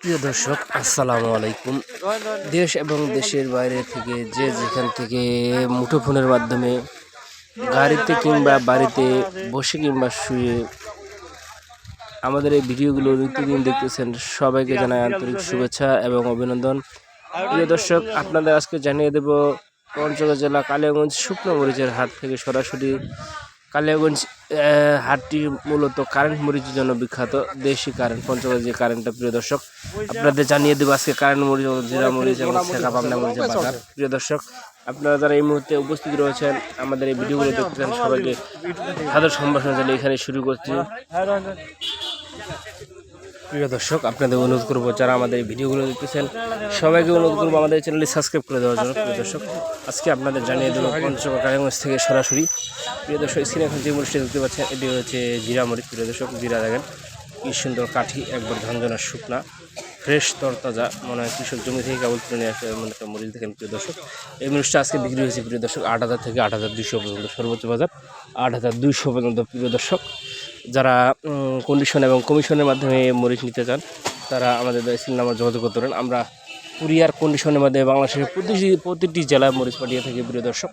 প্রিয় দর্শক, আসসালামু আলাইকুম। দেশ এবং দেশের বাইরে থেকে যে যেখান থেকে মুঠোফোনের মাধ্যমে গাড়িতে কিংবা বাড়িতে বসে কিংবা শুয়ে আমাদের এই ভিডিওগুলো নিত্যদিন দেখতেছেন সবাইকে জানাই আন্তরিক শুভেচ্ছা এবং অভিনন্দন। প্রিয় দর্শক, আপনাদের আজকে জানিয়ে দেব, পঞ্চগড় জেলা কালিয়াগঞ্জ শুকনো মরিচের হাট থেকে সরাসরি কালিয়াগঞ্জ হাটটি মূলত কারেন্ট মরিচের জন্য বিখ্যাত, দেশি কারেন্ট পঞ্চগড় যে কারেন্টটা প্রিয় দর্শক। আপনাদের জানিয়ে দেবো আজকে কারেন্ট মরিচ জিরা মরিচ এবং শেখা পাবনা মরিচের বাজার। প্রিয় দর্শক, আপনারা যারা এই মুহূর্তে উপস্থিত রয়েছেন, আমাদের এই ভিডিওগুলো দেখতেছেন সবাইকে সাদর সম্ভাষণ জানিয়ে এখানে শুরু করছি। প্রিয় দর্শক, আপনাদের অনুরোধ করব যারা আমাদের ভিডিওগুলো দেখতেছেন, সবাইকে অনুরোধ করব আমাদের চ্যানেলটি সাবস্ক্রাইব করে দেওয়ার জন্য। প্রিয় দর্শক, আজকে আপনাদের জানিয়ে দেবো পঞ্চগড় কালীগঞ্জ থেকে সরাসরি। প্রিয় দর্শক, স্ক্রিনে এখন যে মরিচটি দেখতে পাচ্ছেন, এটি হচ্ছে জিরা মরিচ প্রিয় দর্শক, জিরা দেখেন, কি সুন্দর কাঠি, একবার ঝঞ্ঝনা শুকনা, ফ্রেশ তরতাজা, মনে হয় কৃষক জমি থেকে কেবল তুলে নিয়ে আসে এমন একটা মরিচ দেখেন প্রিয় দর্শক। এই মরিচটা আজকে বিক্রি হয়েছে, প্রিয় দর্শক, আট হাজার থেকে আট হাজার দুইশো পর্যন্ত সর্বোচ্চ বাজার, আট হাজার দুইশো পর্যন্ত, প্রিয় দর্শক। যারা কন্ডিশন এবং কমিশনের মাধ্যমে মরিচ নিতে চান, তারা আমাদের স্ক্রিন নাম্বার যোগাযোগ করতে পারেন। আমরা কুরিয়ার কন্ডিশনের মাধ্যমে বাংলাদেশের প্রতিটি প্রতিটি জেলায় মরিচ পাঠিয়ে থাকি, প্রিয় দর্শক।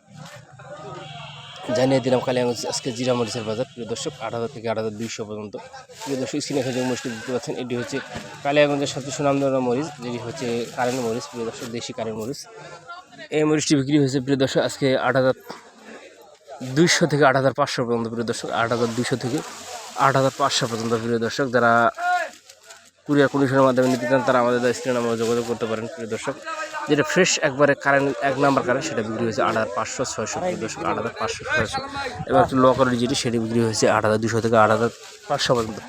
জানিয়ে দিলাম কালিয়াগঞ্জ, আজকে জিরা মরিচের বাজার। প্রিয় দর্শক, আট হাজার থেকে আট হাজার দুইশো পর্যন্ত। প্রিয় দর্শক, স্ক্রিনে যে মরিচটি দেখতে পাচ্ছেন, এটি হচ্ছে কালিয়াগঞ্জের সাথে সুনামধন্য মরিচ, যেটি হচ্ছে কারেন্ট মরিচ, প্রিয় দর্শক, দেশি কারেন্ট মরিচ। এই মরিচটি বিক্রি হয়েছে, প্রিয় দর্শক, আজকে আট হাজার দুইশো থেকে আট হাজার পাঁচশো পর্যন্ত, প্রিয় দর্শক, আট হাজার দুইশো থেকে আট হাজার পাঁচশো পর্যন্ত প্রিয় দর্শক, যারা কুরিয়ার কন্ডিশনের মাধ্যমে নিতে চান, তারা আমাদের স্ক্রিনে নাম্বার যোগাযোগ করতে পারেন, প্রিয় দর্শক। যেটা ফ্রেশ একবারে কারেন্ট এক নাম্বার কারেন্ট সেটা বিক্রি হয়েছে আট হাজার পাঁচশো, ছয়শো, প্রিয় দর্শক, আট হাজার পাঁচশো, ছয়শো। এবং একটু লো কোয়ালিটি যেটি, সেটি বিক্রি হয়েছে আট হাজার দুশো থেকে আট হাজার পাঁচশো পর্যন্ত।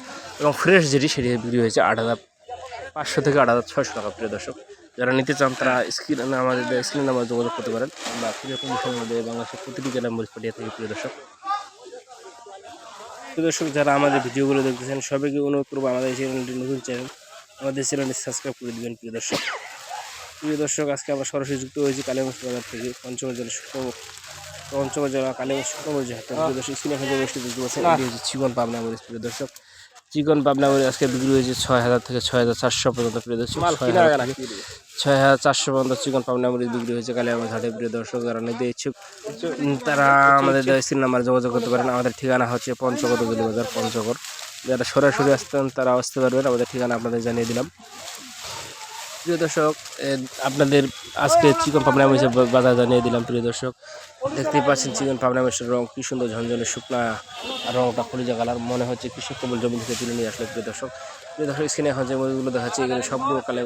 এবং ফ্রেশ যেটি, সেটি বিক্রি হয়েছে আট হাজার পাঁচশো থেকে আট হাজার ছয়শো টাকা, প্রিয় দর্শক। যারা নিতে চান, তারা স্ক্রিনে আমাদের, স্ক্রিনে নাম্বার যোগাযোগ করতে পারেন। বা কুরিয়ার কন্ডিশনের মধ্যে বাংলাদেশের প্রতিটি জেলায় মরিচ পাঠিয়ে থাকি, প্রিয় দর্শক। দর্শক, যারা আমাদের ভিডিওগুলো দেখতেছেন, সবাইকে অনুরোধ করব আমাদের চ্যানেলটি নতুন চ্যানেল, আমাদের চ্যানেলটি সাবস্ক্রাইব করে দেবেন, প্রিয় দর্শক। প্রিয় দর্শক, আজকে আমরা সরাসরি যুক্ত হয়েছি কালীগঞ্জ বাজার থেকে, পঞ্চম জেলা শুক্র পঞ্চম জেলা কালীগঞ্জ শুক্রমরিচ হাতে প্রিয় দর্শক সিনেমা গোষ্ঠী দেখতে পাচ্ছেন চিকন পাবনা আমাদের, প্রিয় দর্শক। চিকন পাবনা আজকে বিক্রি হয়েছে ছয় হাজার থেকে ছয় হাজার চারশো পর্যন্ত প্রিয় দর্শক ছয় হাজার চারশো পর্যন্ত চিকন পাবনা মরিচ বিক্রি হয়েছে। কালিয়াগঞ্জ হাটে প্রিয় দর্শক যারা নিতে ইচ্ছুক তারা আমাদের স্ক্রিন নাম্বার যোগাযোগ করতে পারেন। আমাদের ঠিকানা হচ্ছে পঞ্চগড় উজলি বাজার পঞ্চগড়। যারা সরাসরি আসতেন তারা আসতে পারবেন। আমাদের ঠিকানা আপনাদের জানিয়ে দিলাম। প্রিয় দর্শক আপনাদের আজকে চিকন পাবনা মরিচের বাজার জানিয়ে দিলাম। প্রিয় দর্শক দেখতেই পাচ্ছেন চিকন পাবনা মরিচের রং কি সুন্দর ঝনঝনে শুকনা রংটা খলিজা কালার, মনে হচ্ছে কৃষক কবল জমি থেকে তুলে নিয়ে আসলে। প্রিয় দর্শক প্রিয় দর্শক স্ক্রিনে এখন যে মরিচগুলো দেখাচ্ছে, এগুলো সবগুলো কালে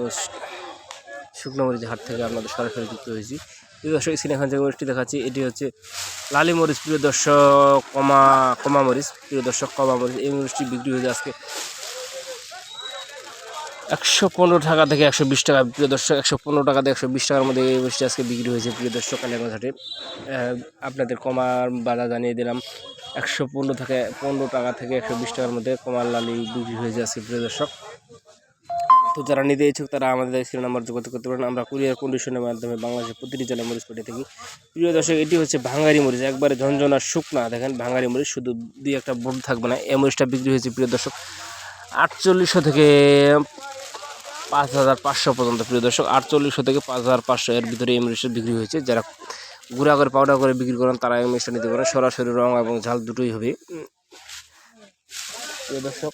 শুকনো মরিচ হাট থেকে আপনাদের সরাসরি যুক্ত হয়েছি। প্রিয় দর্শক স্ক্রিনে এখন যে মরিচটি দেখাচ্ছি, এটি হচ্ছে লালি মরিচ। প্রিয় দর্শক, কমা কমা মরিচ। প্রিয় দর্শক, কমা মরিচ, এই মরিচটি বিক্রি হয়েছে আজকে একশো পনেরো টাকা থেকে একশো বিশ টাকা। প্রিয় দর্শক, একশো পনেরো টাকা থেকে একশো বিশ টাকার মধ্যে এই মরিচটি আজকে বিক্রি হয়েছে। প্রিয় দর্শক কালিয়াগঞ্জ হাটে আপনাদের কমার বাজার জানিয়ে দিলাম। একশো পনেরো থেকে পনেরো টাকা থেকে একশো বিশ টাকার মধ্যে কমার লালি বিক্রি হয়েছে আজকে, প্রিয় দর্শক। তো যারা নিতে ইচ্ছুক, তারা আমাদের স্ক্রিন নাম্বার যোগাযোগ করতে পারেন। আমরা কুরিয়ার কন্ডিশনের মাধ্যমে বাংলাদেশের প্রতিটি জেলায় মরিচ পেটে থাকি। প্রিয় দর্শক, এটি হচ্ছে ভাঙ্গারি মরিচ। একবারে ঝনঝনা শুকনা, দেখেন ভাঙ্গারি মরিচ। শুধু দুই একটা বোর্ড থাকবে না, এই মরিচটা বিক্রি হয়েছে, প্রিয় দর্শক, আটচল্লিশশো থেকে পাঁচ হাজার পাঁচশো পর্যন্ত, প্রিয় দর্শক। আটচল্লিশশো থেকে পাঁচ হাজার পাঁচশো এর ভিতরে এই বিক্রি হয়েছে। যারা গুঁড়া করে, পাউডার করে বিক্রি করেন, তারা এই মরিচটা নিতে পারেন। সরাসরি রং এবং ঝাল দুটোই হবে। প্রিয় দর্শক,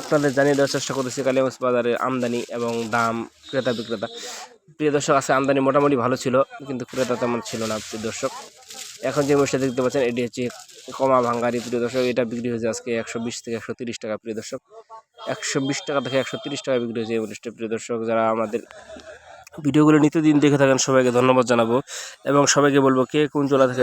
আপনাদের জানিয়ে দেওয়ার চেষ্টা করেছি কালিয়াগঞ্জ বাজারে আমদানি এবং দাম, ক্রেতা বিক্রেতা। প্রিয় দর্শক আছে আমদানি মোটামুটি ভালো ছিল, কিন্তু ক্রেতা তেমন ছিল না, প্রিয় দর্শক। এখন যে মরিচটা দেখতে পাচ্ছেন, এটি হচ্ছে কমা ভাঙ্গারি, প্রিয় দর্শক। এটা বিক্রি হয়েছে আজকে একশো বিশ থেকে একশো তিরিশ টাকা, প্রিয় দর্শক। একশো বিশ টাকা থেকে একশো তিরিশ টাকা বিক্রি হয়েছে এই প্রিয় দর্শক, যারা আমাদের ভিডিওগুলো নিত্যদিন দেখে থাকেন, সবাইকে ধন্যবাদ জানাব এবং সবাইকে বলব, কে কোন জেলা থেকে